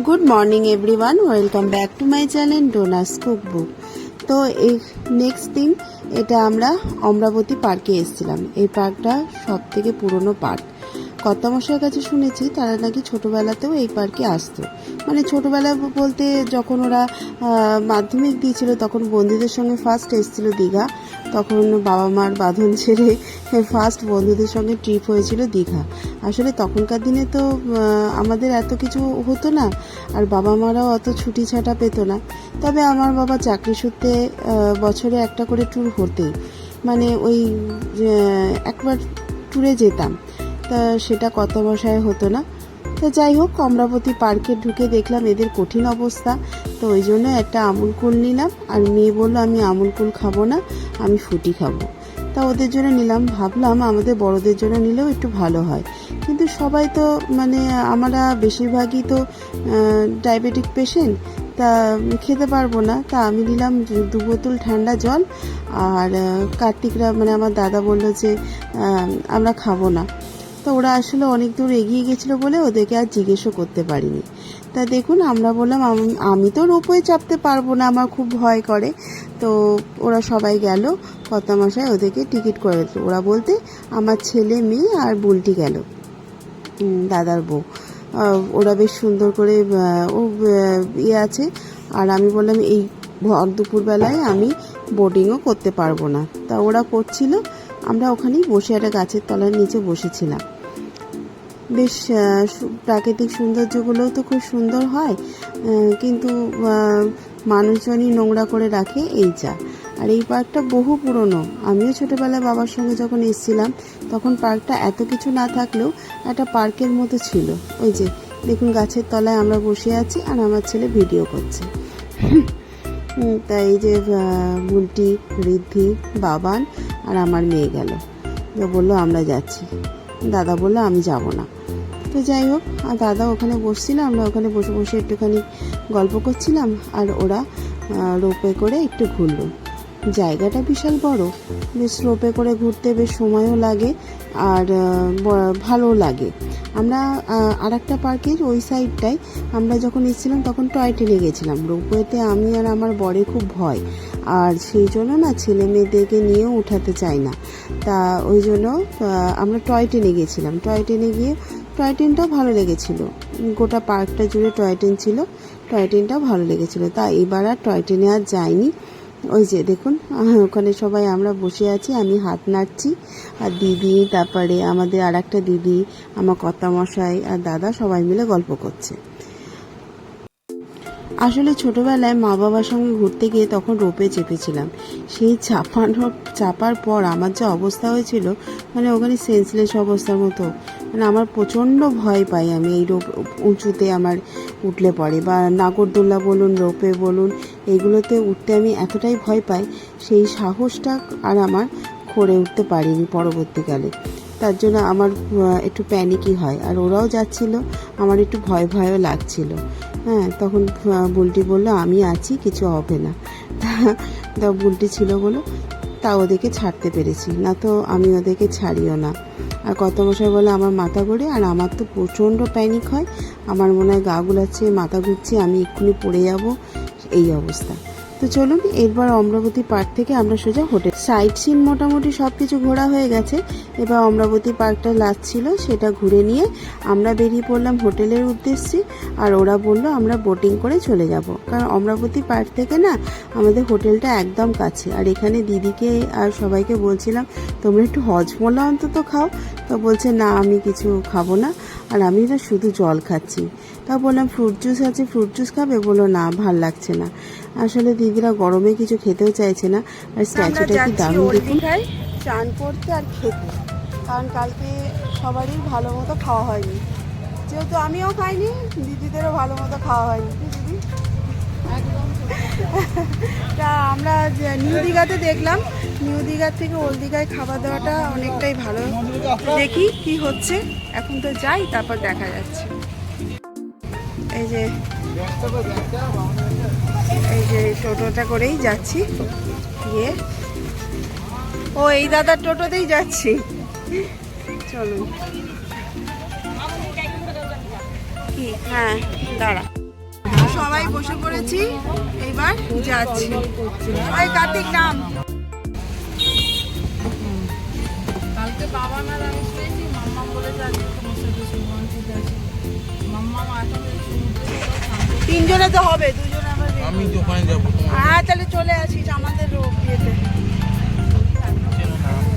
Good morning everyone welcome back to my channel Dona's cookbook তো এই next দিন এটা আমরা অমরাবতী পার্কে এসেছিলাম। এই পার্কটা সব থেকে পুরনো পার্ক কর্তামশার কাছে শুনেছি, তারা নাকি ছোটোবেলাতেও এই পার্কে আসতো। মানে ছোটোবেলা বলতে যখন ওরা মাধ্যমিক দিয়েছিল, তখন বন্ধুদের সঙ্গে ফার্স্ট এসেছিল দীঘা। তখন বাবা মার বাঁধন ছেড়ে ফার্স্ট বন্ধুদের সঙ্গে ট্রিপ হয়েছিল দীঘা। আসলে তখনকার দিনে তো আমাদের এত কিছু হতো না, আর বাবা মারাও অত ছুটি ছাটা পেতো না। তবে আমার বাবা চাকরি সূত্রে বছরে একটা করে ট্যুর হতেই মানে ওই একবার ট্যুরে যেতাম। তা সেটা কত বসায় হতো না। তো যাই হোক, অমরাবতী পার্কে ঢুকে দেখলাম এদের কঠিন অবস্থা। তো ওই জন্য একটা আমুল কুল নিলাম। আর মেয়ে বলল, আমি আমুল কুল খাব না, আমি ফুটি খাব। তা ওদের জন্য নিলাম। ভাবলাম আমাদের বড়দের জন্য নিলেও একটু ভালো হয়। কিন্তু সবাই তো মানে আমরা বেশিরভাগই তো ডায়াবেটিক পেশেন্ট, তা খেতে পারব না। তা আমি নিলাম দু- বোতল ঠান্ডা জল। আর কার্তিকরা মানে আমার দাদা বলল যে আমরা খাব না। তো ওরা আসলে অনেক দূর এগিয়ে গেছিল বলে ওদেরকে আর জিজ্ঞেসও করতে পারিনি। তা দেখুন, আমরা বললাম, আম- তো রোপওয়ে চাপতে পারব না, আমার খুব ভয় করে। তো ওরা সবাই গেল কত মাসায় ওদেরকে টিকিট করে দিল। ওরা বলতে, আমার ছেলে মেয়ে আর বুলটি গেল দাদার বউ। ওরা বেশ সুন্দর করে ও ইয়ে আছে। আর আমি বললাম, এই ভর দুপুরবেলায় আমি বোর্ডিংও করতে পারব না। তা ওরা করছিল। আমরা ওখানেই বসে একটা গাছের তলার নিচে বসেছিলাম। বেশ প্রাকৃতিক সৌন্দর্যগুলোও তো খুব সুন্দর হয় কিন্তু মানুষজনই নোংরা করে রাখে এই যা আর এই পার্কটা বহু পুরনো। আমিও ছোটোবেলায় বাবার সঙ্গে যখন এসেছিলাম, তখন পার্কটা এত কিছু না থাকলেও একটা পার্কের মতো ছিল। ওই যে, দেখুন গাছের তলায় আমরা বসে আছি আর আমার ছেলে ভিডিও করছে। তাই যে বুলটি ঋদ্ধি বাবান আর আমার মেয়ে গেল। তো বলল, আমরা যাচ্ছি। দাদা বলল, আমি যাব না। তো যাই হোক, আর দাদা ওখানে বসছিল আমরা ওখানে বসে বসে একটুখানি গল্প করছিলাম, আর ওরা রোপে করে একটু ঘুরলো। জায়গাটা বিশাল বড়, বেশ রোপে করে ঘুরতে বেশ সময়ও লাগে, আর ভালোও লাগে। আমরা আর একটা পার্কের ওই সাইডটায় আমরা যখন এসেছিলাম তখন টয় ট্রেনে গেছিলাম। রোপওয়েতে আমি আর আমার বরে খুব ভয়। আর সেই জন্য না ছেলে মেয়েদেরকে নিয়েও উঠাতে চাই না। তা ওই জন্য আমরা টয় ট্রেনে গেছিলাম। টয় ট্রেনে গিয়ে, টয় ট্রেনটাও ভালো লেগেছিল। গোটা পার্কটা জুড়ে টয় ট্রেন ছিল। টয় ট্রেনটাও ভালো লেগেছিল। তা এবার আর টয় ট্রেনে আর যাইনি। ওই যে দেখুন ওখানে সবাই আমরা বসে আছি, আমি হাত নাড়ছি, আর দিদি, তারপরে আমাদের আর একটা দিদি, আমার কর্তামশাই আর দাদা সবাই মিলে গল্প করছে। আসলে ছোটবেলায় মা বাবার সঙ্গে ঘুরতে গিয়ে তখন রোপে চেপেছিলাম। সেই চাপানোর, চাপার পর আমার যে অবস্থা হয়েছিল মানে ওখানে সেন্সলেস অবস্থার মতো। মানে আমার প্রচণ্ড ভয় পাই আমি এই রোপ, উঁচুতে আমার উঠলে পড়ে বা নাগরদোল্লা বলুন, রোপে বলুন এইগুলোতে উঠতে আমি এতটাই ভয় পাই, সেই সাহসটা আর আমার করে উঠতে পারিনি পরবর্তীকালে। তার জন্য আমার একটু প্যানিকই হয়। আর ওরাও যাচ্ছিল, আমার একটু ভয় ভয়ও লাগছিল। হ্যাঁ তখন বুলটি বলল, আমি আছি, কিছু হবে না। তা বুলটি ছিল বলো, তা ওদেরকে ছাড়তে পেরেছি। না তো আমি ওদেরকে ছাড়িও না। আর কত বছর বলে আমার মাথা ঘুরে, আর আমার তো প্রচণ্ড প্যানিক হয়। আমার মনে হয় গা গুলাচ্ছে, মাথা ঘুরছে, আমি এক্ষুনি পড়ে যাব, এই অবস্থা। তো চলুন এরবার অমরাবতী পার্ক থেকে আমরা সোজা হোটেল। সাইট সিন মোটামুটি সব কিছু ঘোরা হয়ে গেছে। এবার অমরাবতী পার্কটা লাস্ট ছিল, সেটা ঘুরে নিয়ে আমরা বেরিয়ে পড়লাম হোটেলের উদ্দেশ্যে, আর ওরা বলল আমরা বোটিং করে চলে যাব। কারণ অমরাবতী পার্ক থেকে না আমাদের হোটেলটা একদম কাছে। আর এখানে দিদিকে আর সবাইকে বলছিলাম, তোমরা একটু হজমোলা অন্তত খাও। তো বলছে, না, আমি কিছু খাব না। আর আমি না শুধু জল খাচ্ছি। তা বললাম, ফ্রুট জুস আছে, ফ্রুট জুস খাবে? বলল, না, ভালো লাগছে না। আসলে দিদিরা গরমে কিছু খেতেও চাইছে না আর স্ট্যাচুটা কি দারুণ দেখুন চান করতে আর খেতে কারণ কালকে সবারই ভালো মতো খাওয়া হয়নি। যেহেতু আমিও খাইনি দিদিদেরও ভালো মতো খাওয়া হয়নি। দিদি? তা আমরা নিউ দীঘাতে দেখলাম নিউ দীঘার থেকে ওল্ড দীঘায় খাবার দাওয়াটা অনেকটাই ভালো। দেখি কি হচ্ছে এখন তো যাই তারপর দেখা যাচ্ছে। এই যে যে টোটোটা করেই যাচ্ছি। গিয়ে। ও এই দাদার টোটোতেই যাচ্ছি। চলুন। কি? হ্যাঁ দাঁড়া। সবাই বসে পড়েছি এইবার যাচ্ছি। ওই কার্তিক নাম। কালকে বাবা না আমি শুয়েছি মাম্মা বলেছে আজকে তোমার সাথে শুভমন্ত্রিত মাম্মা এখন এই সমুদ্রে স্নান তিনজনে তো হবে দুজনে আমি তো ওখানে যাব হ্যাঁ তাহলে চলে আসিস আমাদের ইয়েতে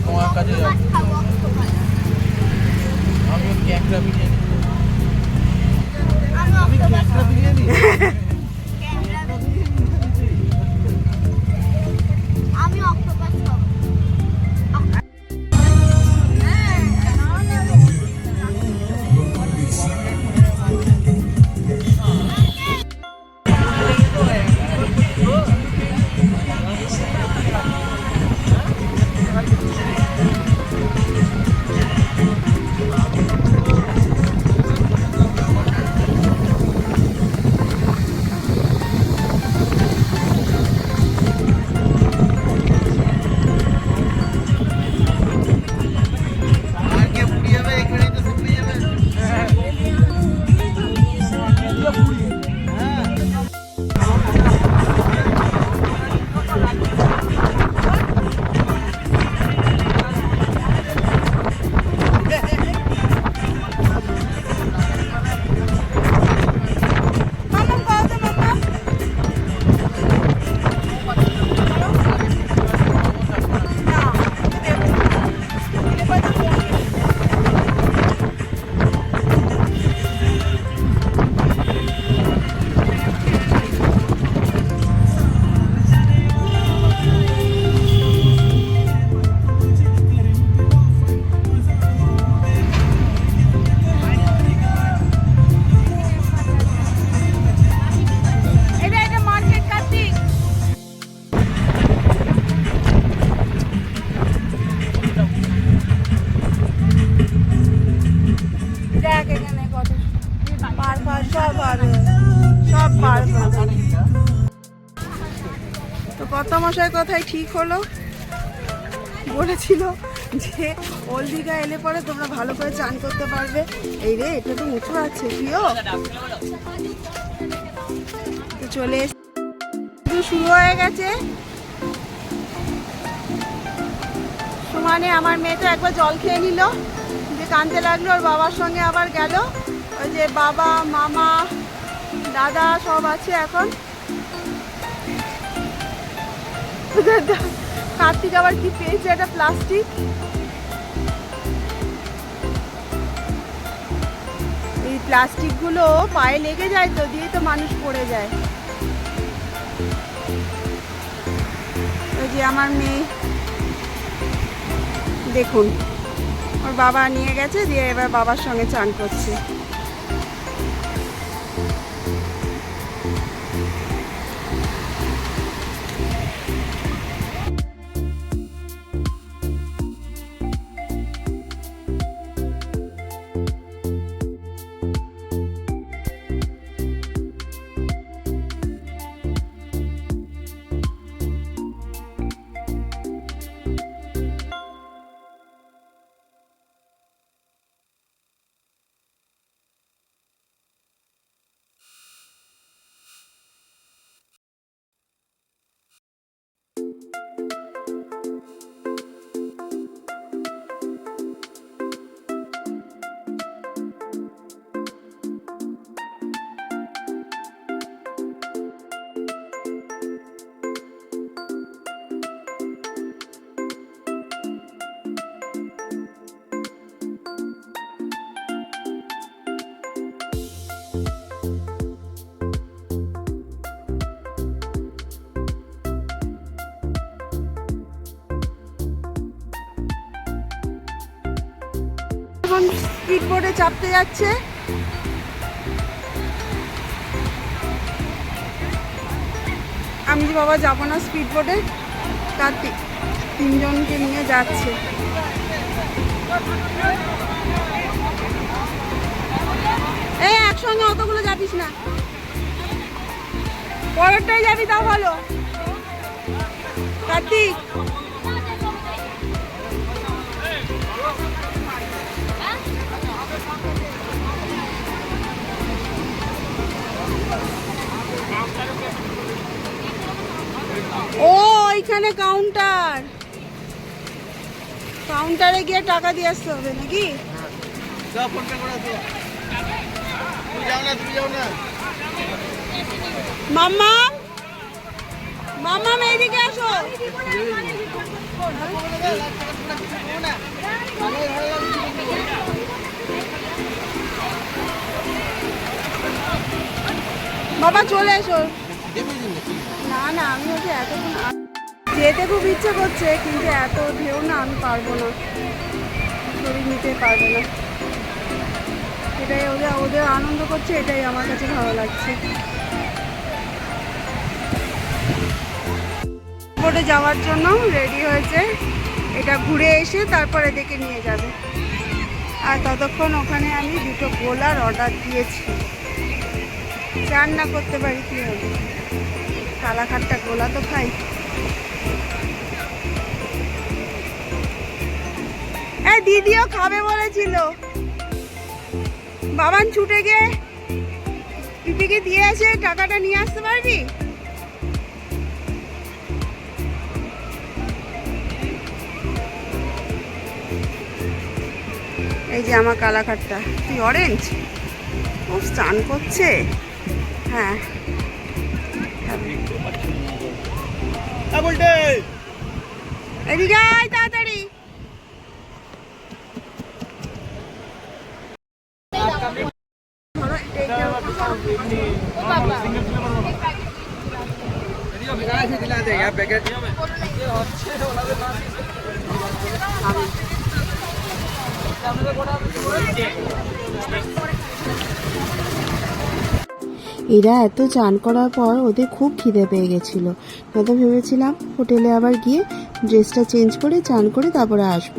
তোমার কাছে যাব। আমি ক্যাকড়া বিরিয়ানি আমি ক্যাকড়া বিরিয়ানি? আমি ঠিক হলো। বলেছিল যে ওল দীঘা এলে পরে তোমরা ভালো করে চান করতে পারবে। এই রে, এটা তো উঁচু আছে, প্রিয়। তো চলে এস- শুরু হয়ে গেছে। সমানে আমার মেয়ে তো একবার জল খেয়ে নিল, যে কানতে লাগল ওর বাবার সঙ্গে আবার গেল। ওই যে বাবা, মামা, দাদা সব আছে এখন। কার্তিক আবার কি পেয়েছে একটা প্লাস্টিক এই প্লাস্টিকগুলো পায়ে লেগে যায় তো দিয়ে তো মানুষ পড়ে যায়। ওই যে আমার মেয়ে। দেখুন, ওর বাবা নিয়ে গেছে, দিয়ে এবার বাবার সঙ্গে চান করছে। এখন স্পিড বোর্ডে চাপতে যাচ্ছে। আমি যে বাবা যাব না স্পিড বোর্ডে তার তিনজনকে নিয়ে যাচ্ছে। এই একসঙ্গে অতগুলো যাবিস না। পরেরটাই যাবি তা ভালো। কার্তিক ওইখানে কাউন্টার কাউন্টারে গিয়ে টাকা দিয়ে আসতে হবে নাকি? মাম্মাম মাম্মাম এইদিকে আসো। বাবা চলে এসো। না না, আমি হচ্ছে এতক্ষণ যেতে খুব ইচ্ছে করছে, কিন্তু এত ঢেউ না, আমি পারব না। শরীর নিতে পারবে না। এটাই ওদের ওদের আনন্দ করছে, এটাই আমার কাছে ভালো লাগছে। বোটে যাওয়ার জন্য রেডি হয়েছে। এটা ঘুরে এসে তারপরে দেখে নিয়ে যাবে। আর ততক্ষণ ওখানে আমি দুটো গোলার অর্ডার দিয়েছি। রান্না করতে পারি, কি হবে? কালাখাট্টা গোলা তো খাই। এই দিদিও খাবে বলেছিল। বাবান ছুটে গিয়ে পিপিকে দিয়ে আসে টাকাটা নিয়ে আসতে পারবি? এই যে আমার কালাকাটটা। তুই অরেঞ্জ ও, স্নান করছে? হ্যাঁ। এদিকে আয় তাড়াতাড়ি এইটা- এরা এত চান করার পর ওদের খুব খিদে পেয়ে গেছিল। তো ভেবেছিলাম হোটেলে আবার গিয়ে ড্রেসটা চেঞ্জ করে চান করে তারপরে আসব।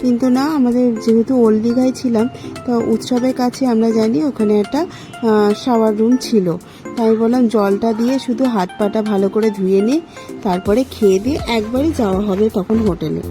কিন্তু না, আমাদের যেহেতু ওল্ড দীঘায় ছিলাম, তো উৎসবের কাছে আমরা জানি ওখানে একটা শাওয়ার রুম ছিল। তাই বললাম জলটা দিয়ে শুধু হাত পাটা ভালো করে ধুয়ে নিয়ে তারপরে খেয়ে দিয়ে একবারই যাওয়া হবে তখন হোটেলে।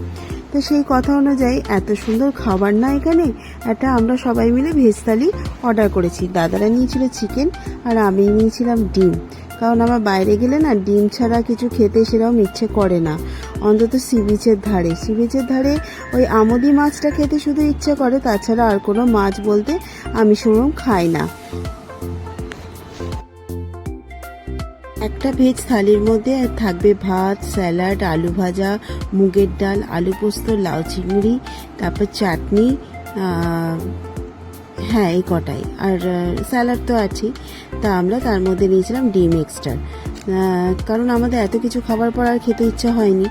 তো সেই কথা অনুযায়ী এত সুন্দর খাবার না এখানে। একটা আমরা সবাই মিলে ভেজ থালি অর্ডার করেছি। দাদারা নিয়েছিল চিকেন আর আমি নিয়েছিলাম ডিম। কারণ আমার বাইরে গেলে না ডিম ছাড়া কিছু খেতে সেরকম ইচ্ছে করে না। অন্তত সি বিচের ধারে। সি বিচের ধারে ওই আমদি মাছটা খেতে শুধু ইচ্ছে করে, তাছাড়া আর কোনো মাছ বলতে আমি সেরকম খাই না। একটা ভেজ থালির মধ্যে থাকবে ভাত, স্যালাড, আলু ভাজা, মুগের ডাল, আলু পোস্ত, লাউ চিংড়ি, তারপর চাটনি হ্যাঁ এই কটাই। আর স্যালাড তো আছেই তা আমরা তার মধ্যে নিয়েছিলাম ডিম এক্সট্রা। কারণ আমাদের এত কিছু খাবার পর আর খেতে ইচ্ছা হয়নি।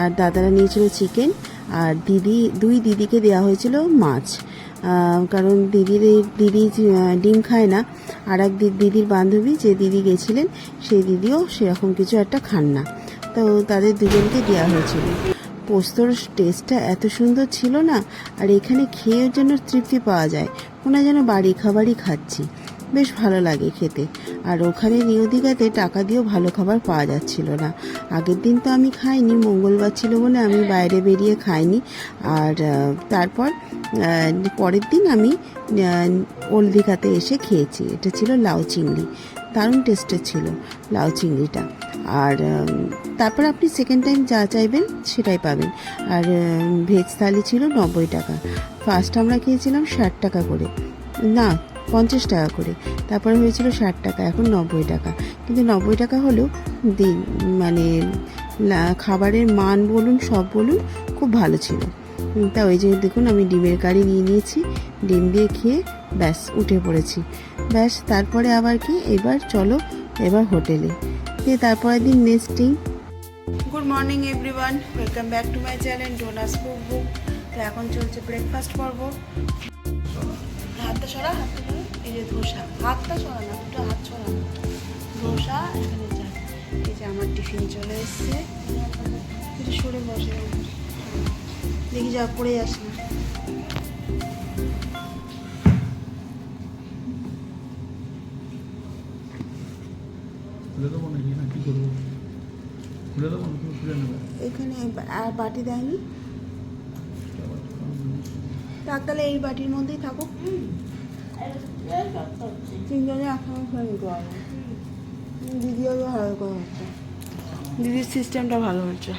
আর দাদারা নিয়েছিল চিকেন, আর দিদি, দুই দিদিকে দেওয়া হয়েছিল মাছ। কারণ দিদির দিদি ডিম খায় না। আর এক দিদির বান্ধবী যে দিদি গেছিলেন, সেই দিদিও সেরকম কিছু একটা খান না। তো তাদের দুজনকে দেওয়া হয়েছিল। পোস্তর টেস্টটা এত সুন্দর ছিল না, আর এখানে খেয়ে যেন তৃপ্তি পাওয়া যায়। ওনা যেন বাড়ি খাবারই খাচ্ছি। বেশ ভালো লাগে খেতে। আর ওখানে নিউ দীঘাতে টাকা দিয়েও ভালো খাবার পাওয়া যাচ্ছিল না। আগের দিন তো আমি খাইনি, মঙ্গলবার ছিল বলে আমি বাইরে বেরিয়ে খাইনি। আর তারপর পরের দিন আমি ওল্ড দীঘাতে এসে খেয়েছি। এটা ছিল লাউ চিংড়ি। দারুণ টেস্টের ছিল লাউ চিংড়িটা। আর তারপর আপনি সেকেন্ড টাইম যা চাইবেন সেটাই পাবেন। আর ভেজ থালি ছিল নব্বই টাকা। ফার্স্ট আমরা খেয়েছিলাম ষাট টাকা করে। না পঞ্চাশ টাকা করে। তারপরে হয়েছিল ষাট টাকা, এখন নব্বই টাকা। কিন্তু নব্বই টাকা হলেও দিন মানে খাবারের মান বলুন, সব বলুন, খুব ভালো ছিল। তা ওই যে দেখুন, আমি ডিমের কারি নিয়ে নিয়েছি, ডিম দিয়ে খেয়ে ব্যাস, উঠে পড়েছি। ব্যাস, তারপরে আবার কি, এবার চলো, এবার হোটেলে। দিয়ে তারপরের দিন নেক্সটিং good morning everyone welcome back to my channel Dona's cook book তো এখন চলছে ব্রেকফাস্ট পর্ব। হাতটা সরা, হাতটা যে ধোসা হাতটা সরা না দুটো হাত সরা না ধোসা এখানে চা এই যে আমার টিফিন চলে এসছে। একটু সরে বসে দেখি যা পড়ে যাস না। এখানে আর বাটি দেয়নি। থাক তাহলে এই বাটির মধ্যেই থাকুক। তিনজনে পারব দিদিও ভালো করে হচ্ছে দিদির সিস্টেমটা ভালো হচ্ছে।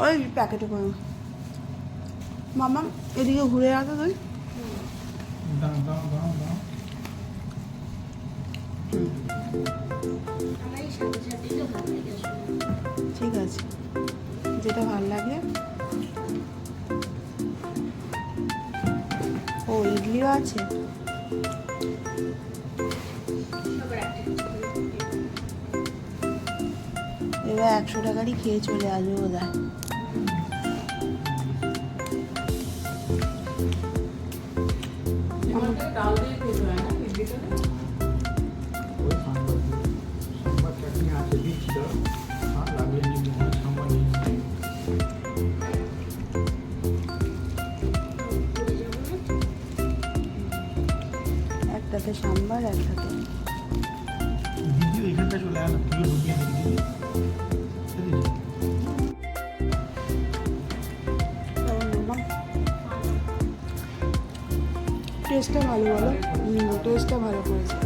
ওই প্যাকেটে করে মামা এদিকে ঘুরে রাখো তুই ঠিক আছে যেটা ভালো লাগে ও, ইডলিও আছে? এবার একশো টাকারই খেয়ে চলে আসবে বোধ হয় ডাল দিয়ে খেতে হয় না দিবি দিদি বুঝলি? টেস্টটা ভালো বলো? টেস্টটা ভালো করেছে।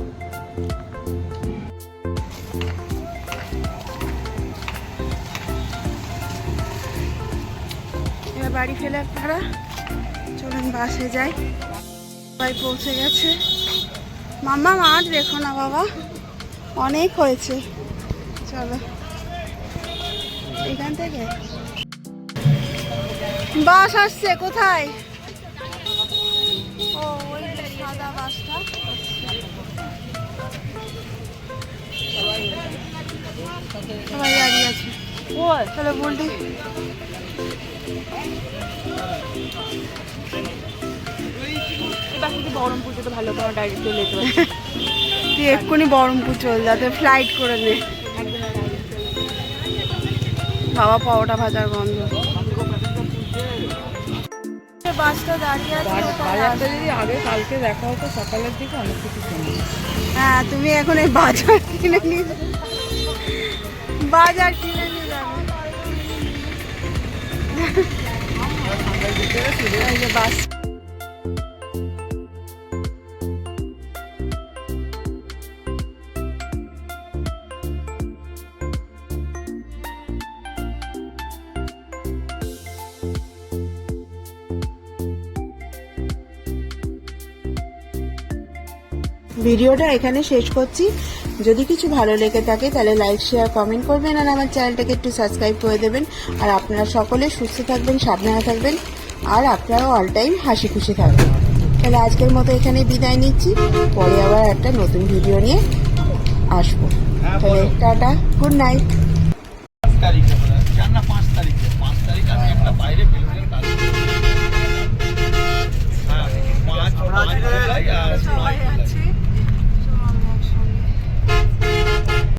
এবার বাড়ি ফেলে আপনারা চলুন বাসে যাই। সবাই পৌঁছে গেছে। মাম্মা মাঠ রেখো না বাবা। অনেক হয়েছে। চলো। এখান থেকে? বাস আসছে কোথায়? ও ওই সাদা বাসটা। সবাই দাঁড়িয়ে আছে। তাহলে বললি বহরমপুর যেতে ভালো ডাইরেক্ট চলে যেতে পারছি তুই এক্ষুনি বহরমপুর চল যাতে ফ্লাইট করে নে। বাবা পাওয়াটা ভাজার গন্ধ। বাসটা দাঁড়িয়ে আছে যদি আগে কালকে দেখা হতো সকালের দিকে অনেক কিছু হ্যাঁ তুমি এখন এই বাজার কিনে নিয়ে বাজার কিনে নিয়ে যাবে। বাস ভিডিওটা এখানে শেষ করছি যদি কিছু ভালো লেগে থাকে তাহলে লাইক শেয়ার কমেন্ট করবেন আর আমার চ্যানেলটাকে একটু সাবস্ক্রাইব করে দেবেন আর আপনারা সকলে সুস্থ থাকবেন সাবধানে থাকবেন আর আপনারাও অল টাইম হাসি খুশি থাকবেন তাহলে আজকের মতো এখানে বিদায় নিচ্ছি পরে আবার একটা নতুন ভিডিও নিয়ে আসব হ্যাঁ, তাহলে টাটা গুড নাইট পাঁচ তারিখে না পাঁচ তারিখে পাঁচ তারিখ আমি একটা বাইরে বেলুনের কাজ হ্যাঁ পাঁচ পাঁচ জুলাই আর নয়